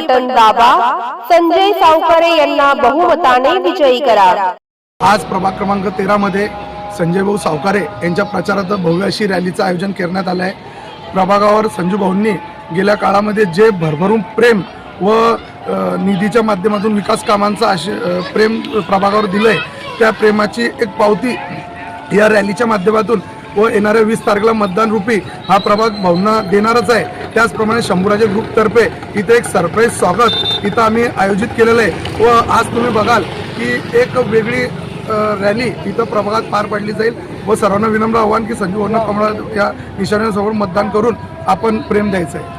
Button दाबा संजय सावकारे यांना बहुमताने विजयी करा. आज प्रभाग क्रमांक तेरा मध्ये संजय भाऊ सावकारे यांच्या प्रचारात भव्य अशी रॅलीचं आयोजन करण्यात आलं आहे. प्रभागावर संजू भाऊंनी गेल्या काळामध्ये जे भरभरून प्रेम व निधीच्या माध्यमातून विकास कामांचं आशे प्रेम प्रभागावर दिलं आहे त्या प्रेमाची एक पावती या रॅलीच्या माध्यमातून व येणाऱ्या वीस तारखेला मतदान रूपी हा प्रभाग भावना देणारच आहे. त्याचप्रमाणे शंभूराजे ग्रुपतर्फे इथे एक सरप्राईज स्वागत इथं आम्ही आयोजित केलेलं आहे. व आज तुम्ही बघाल की एक वेगळी रॅली इथं प्रभागात पार पाडली जाईल. व सर्वांना विनम्र आव्हान की संजीव भाऊंना या निशाण्यासमोर मतदान करून आपण प्रेम द्यायचं आहे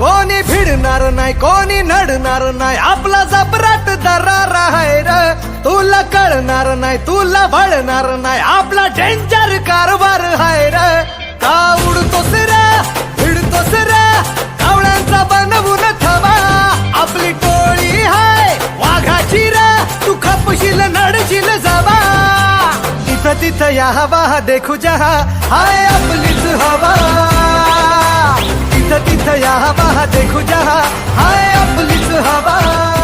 कोणी भिडणार नाही कोणी नडणार नाही आपला जबराट दरार आहे र. तुला कळणार नाही तुला भळणार नाही आपला डेंजर कारभार आहे र. का उडतोस रे भिडतोस रे कावळ्यांचा बनवून थवा. आपली टोळी हाय वाघाची रे तू खपशील नडशील जावा. तिथं तिथं या हवा देखू जहा हाय आपलीच हवा. तिथं तिथं या हवा देखू जहा। हाय आपलीच हवा।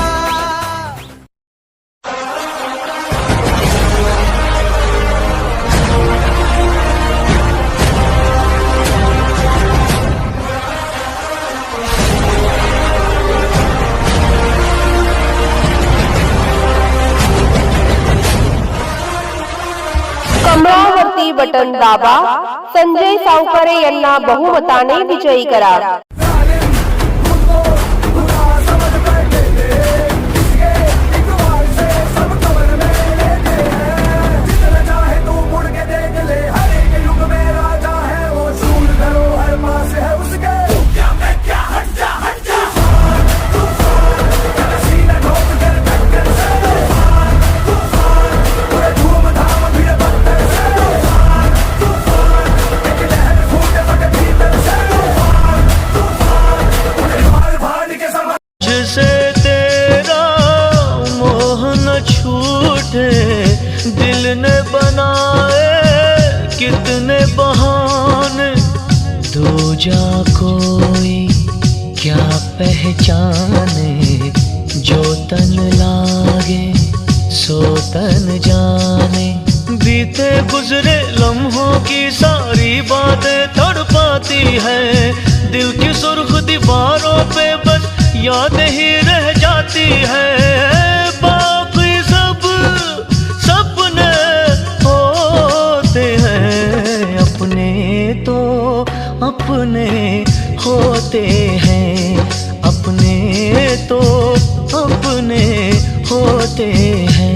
बटन दाबा। संजय सावकरे यांना बहुमताने विजयी करा दिल ने बनाए कितने बहाने। दो जा कोई क्या पहचाने जो तन लागे सो तन जाने। बीते गुजरे लम्हों की सारी बातें तड़पाती है। दिल की सुर्ख दीवारों पे बस याद ही रह जाती है। अपने होते हैं। अपने तो अपने होते हैं।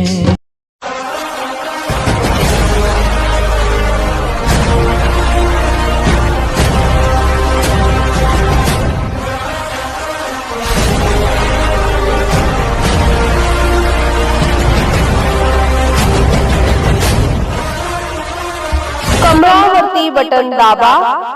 बटन दाबा।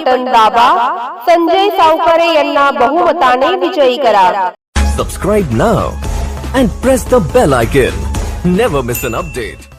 बटन दाबा संजय सावकरे यांना बहुमताने विजयी करा subscribe now and press the bell icon never miss an update